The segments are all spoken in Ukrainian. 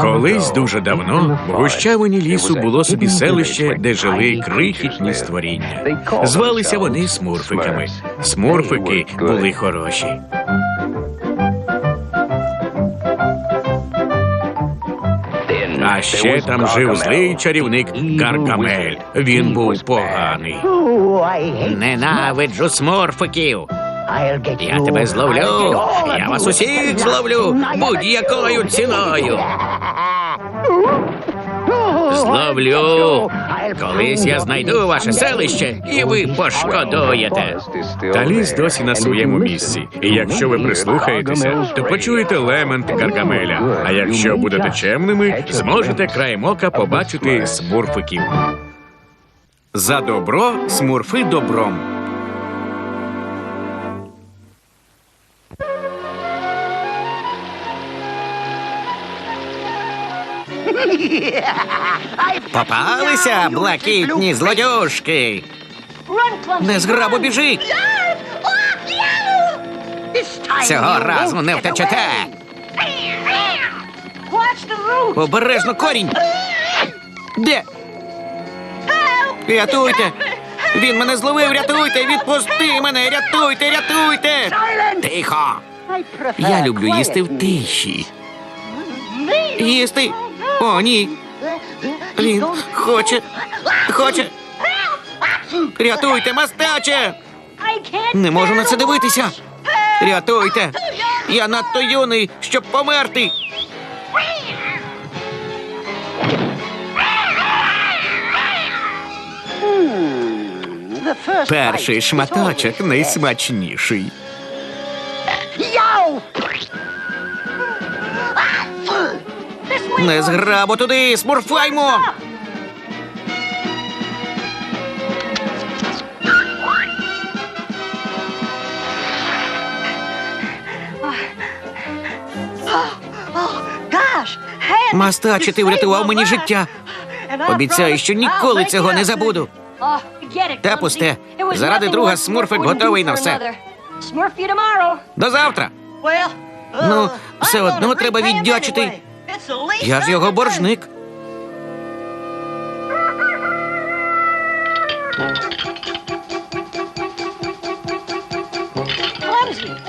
Колись дуже давно в гущавині лісу було собі селище, де жили крихітні створіння. Звалися вони смурфиками. Смурфики були хороші. А ще там жив злий чарівник Гаргамель. Він був поганий. Ненавиджу смурфиків. Я тебе зловлю. Я вас усіх зловлю будь-якою ціною. Зловлю. Колись я знайду ваше селище, і ви пошкодуєте. Та ліс досі на своєму місці. І якщо ви прислухаєтеся, то почуєте лемент Гаргамеля. А якщо будете чемними, зможете краєм ока побачити смурфиків. За добро смурфи добром. Попалися блакитні злодюжки. Незграбо біжить. Цього разу не втечете. Обережно корінь. Де? Рятуйте! Він мене зловив, рятуйте! Відпусти мене! Рятуйте, рятуйте! Тихо! Я люблю їсти в тиші. Їсти? О, ні. Він хоче. Хоче. Рятуйте, мастаче! Не можу на це дивитися. Рятуйте! Я надто юний, щоб померти. Перший шматочок найсмачніший. Не зграбо туди, смурфаймо! Мастаче, ти врятував мені життя. Обіцяю, що ніколи цього не забуду. Та пусте. Заради друга Смурфик готовий на все. До завтра. Ну, все одно треба віддячити. Я ж його боржник.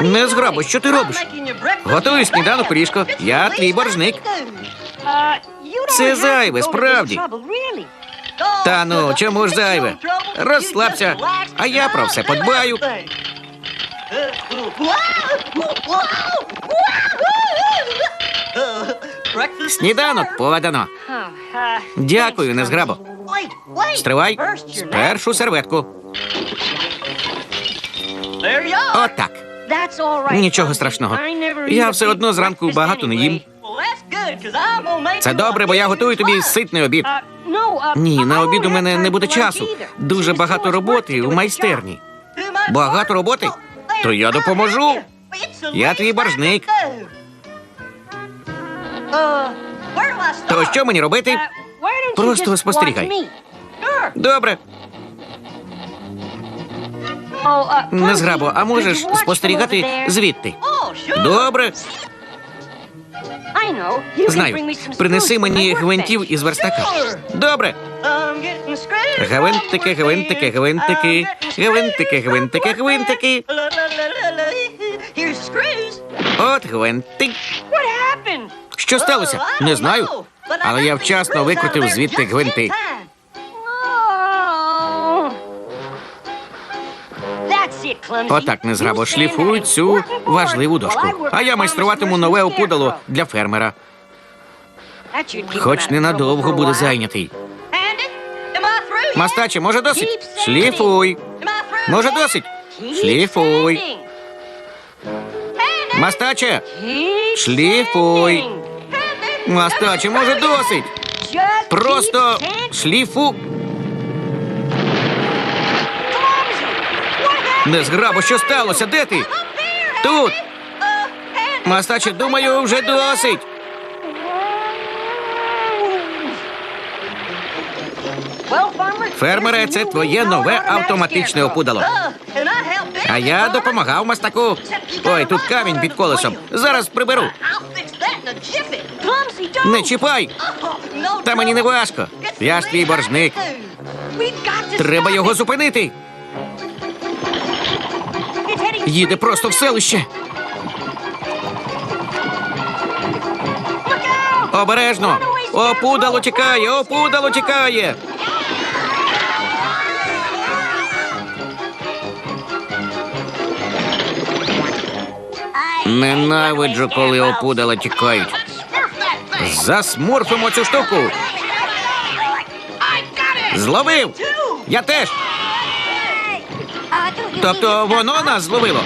Не зграбо, що ти робиш? Готую сніданок у. Я твій боржник. Це зайве, справді. Та ну, чому ж зайве? Розслабся, а я про все подбаю. Сніданок подано. Дякую, незграбо. Стривай. Спершу серветку. Отак. Нічого страшного. Я все одно зранку багато не їм. Це добре, бо я готую тобі ситний обід. Ні, на обід у мене не буде часу. Дуже багато роботи у майстерні. Багато роботи? То я допоможу. Я твій боржник. То що мені робити? Просто спостерігай. Добре, незграбо, а можеш спостерігати звідти? Добре, знаю. Принеси мені гвинтів із верстака. Добре. Гвинтики, гвинтики, гвинтики, гвинтики, гвинтики, гвинтики. От гвинтик. Що сталося? Не знаю. Але я вчасно викрутив звідти гвинти. Отак незграбо шліфуй цю важливу дошку. А я майструватиму нове опудало для фермера. Хоч ненадовго буде зайнятий. Мастаче, може досить? Шліфуй. Може досить? Шліфуй. Мастаче, шліфуй. Мастаче, може досить? Просто шліфу. Незграбо, що сталося? Де ти? Тут. Мастаче, думаю, вже досить. Фермере, це твоє нове автоматичне опудало. А я допомагав мастаку. Ой, тут камінь під колесом. Зараз приберу. Не чіпай. Та мені не важко. Я ж твій боржник. Треба його зупинити. Їде просто в селище. Обережно. Опудало тікає, опудало тікає. Ненавиджу, коли опудала тікають. Засмурфимо цю штуку. Зловив. Я теж. Тобто воно нас зловило.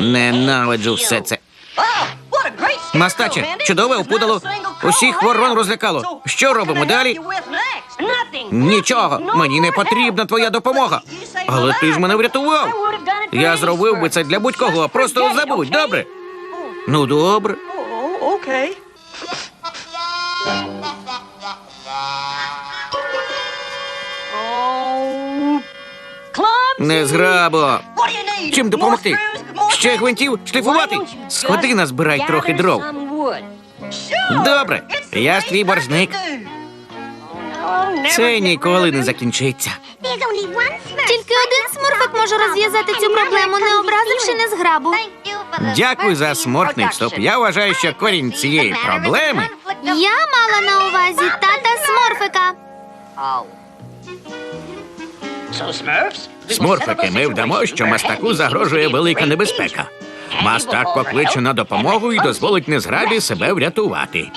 Ненавиджу все це. Мастаче, чудове опудало. Усіх ворон розлякало. Що робимо далі? Нічого, мені не потрібна твоя допомога. Але ти ж мене врятував. Я зробив би це для будь-кого, просто забудь, добре? Ну, добре. Окей. Не зграбо. Чим допомогти? Ще гвинтів шліфувати? Сходи назбирай трохи дров. Добре, я ж твій боржник. Це ніколи не закінчиться. Тільки один смурфик може розв'язати цю проблему, не образивши незграбу. Дякую за смортний вступ. Я вважаю, що корінь цієї проблеми Я мала на увазі тата смурфика. Смурфики, ми вдамо, що мастаку загрожує велика небезпека. Мастак покличе на допомогу і дозволить незграбі себе врятувати.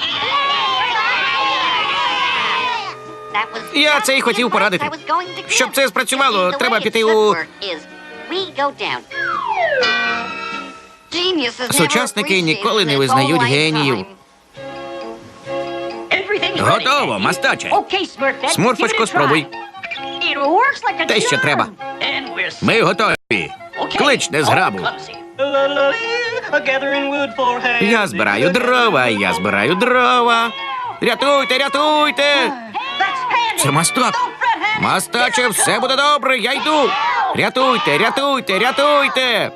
Я це й хотів порадити. Щоб це спрацювало, треба піти у- Сучасники ніколи не визнають геніїв. Готово, мастаче. Смурфочко, спробуй. Те, що треба. Ми готові. Клич незграбу. Я збираю дрова, я збираю дрова. Рятуйте, рятуйте! Це мастак. Мастаче, все буде добре, я йду. Рятуйте, рятуйте, рятуйте.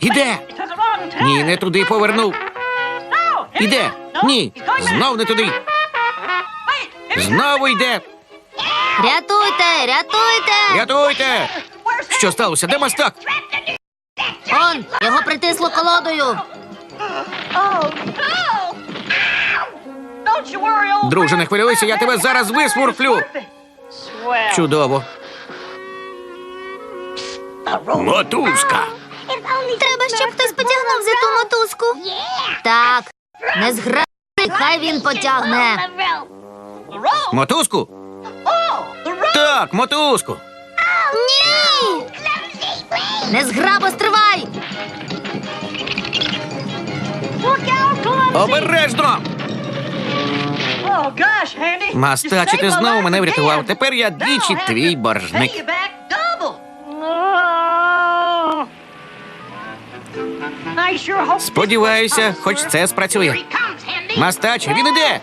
Іде. Ні, не туди повернув. Іде. Ні, знов не туди. Знову йде. Рятуйте, рятуйте! Рятуйте. Що сталося? Де мастак? Он, його притисло колодою. Друже, не хвилюйся, я тебе зараз висмурфлю. Чудово. Мотузка. Треба, щоб хтось потягнув за ту мотузку. Так, не зграбий, хай він потягне. Мотузку? Так, мотузку. Ні! Не зграбо стривай! Обережно! Мастаче, ти знову мене врятував. Тепер я двічі твій боржник. Сподіваюся, хоч це спрацює. Мастаче, він іде!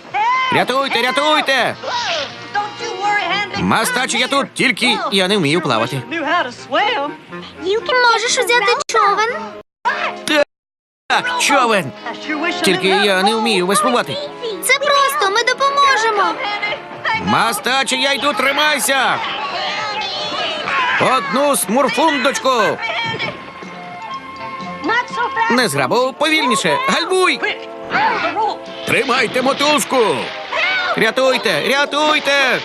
Рятуйте, рятуйте! Мастаче, я тут, тільки я не вмію плавати. Можеш взяти човен? Так, човен! Тільки я не вмію веслувати. Допоможемо. Мастаче, я йду, тримайся! Одну смурфундочку! Не зграбу, повільніше! Гальмуй! Тримайте мотузку! Рятуйте, рятуйте!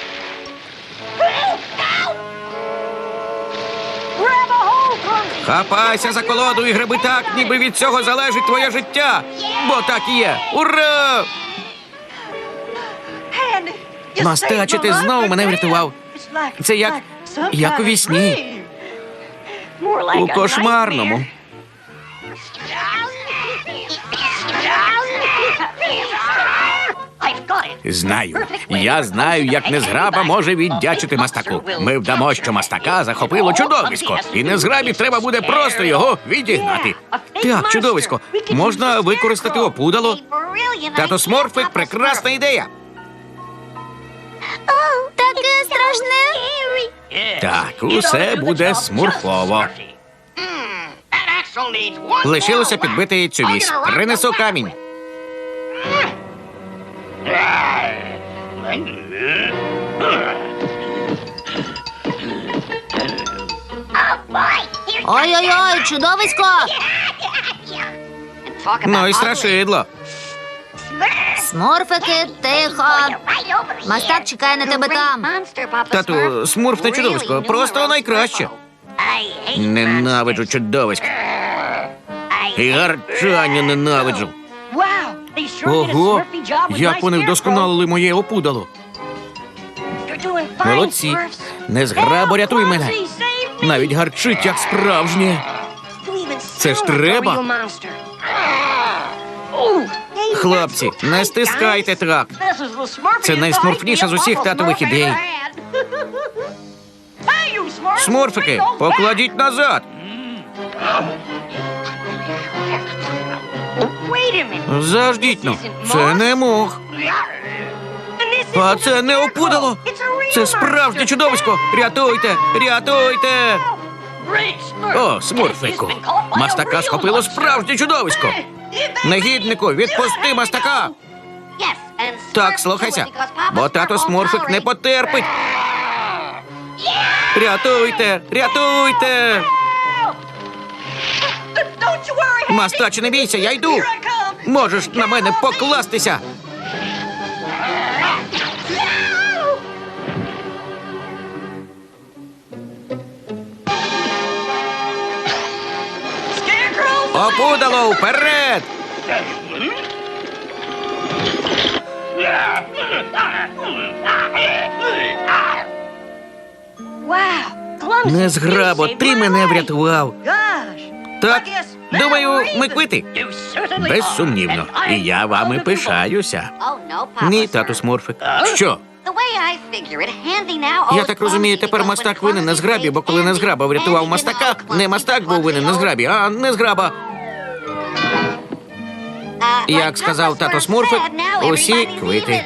Хапайся за колоду і гриби так, ніби від цього залежить твоє життя. Бо так і є. Ура! Мастаче, ти знову мене врятував. Це як- як у вісні. У кошмарному. Знаю. Я знаю, як незграба може віддячити мастаку. Ми вдамо, що мастака захопило чудовисько, і незграбі треба буде просто його відігнати. Так, чудовисько, можна використати опудало. Тато Сморфик прекрасна ідея. Таке страшне. Так, усе буде смурфово. Лишилося підбити цю вісь. Принесу камінь. Ой-ой-ой, чудовисько! Ну і страшидло. Смурфики, тихо. Мастак чекає на тебе там. Тату, смурф не чудовисько, просто найкраще. Ненавиджу чудовиськ. І гарчання ненавиджу. Ого, як вони вдосконалили моє опудало. Молодці. Незграбо рятуй мене. Навіть гарчить, як справжнє. Це ж треба. Хлопці, не стискайте трак. Це найсмурфніша з усіх татових ідей. Смурфики, покладіть назад. Заждіть ну. Це не мох. А це не опудало. Це справжнє чудовисько. Рятуйте, рятуйте. О, смурфику. Мастака схопило справжнє чудовисько. Негіднику, відпусти мастака. Так, слухайся, бо тато смурфик не потерпить. Рятуйте, рятуйте. Мастаче, не бійся, я йду. Можеш на мене покластися. Опудало вперед! Незграбо, ти мене врятував. Так, думаю, ми квити. Безсумнівно. І я вами пишаюся. Ні, тату Смурфик. Що? Я так розумію, тепер мастак винен на зграбі, бо коли незграба врятував мастака, не мастак був винен на зграбі, а незграба. Як сказав тато Смурфик, усі квити.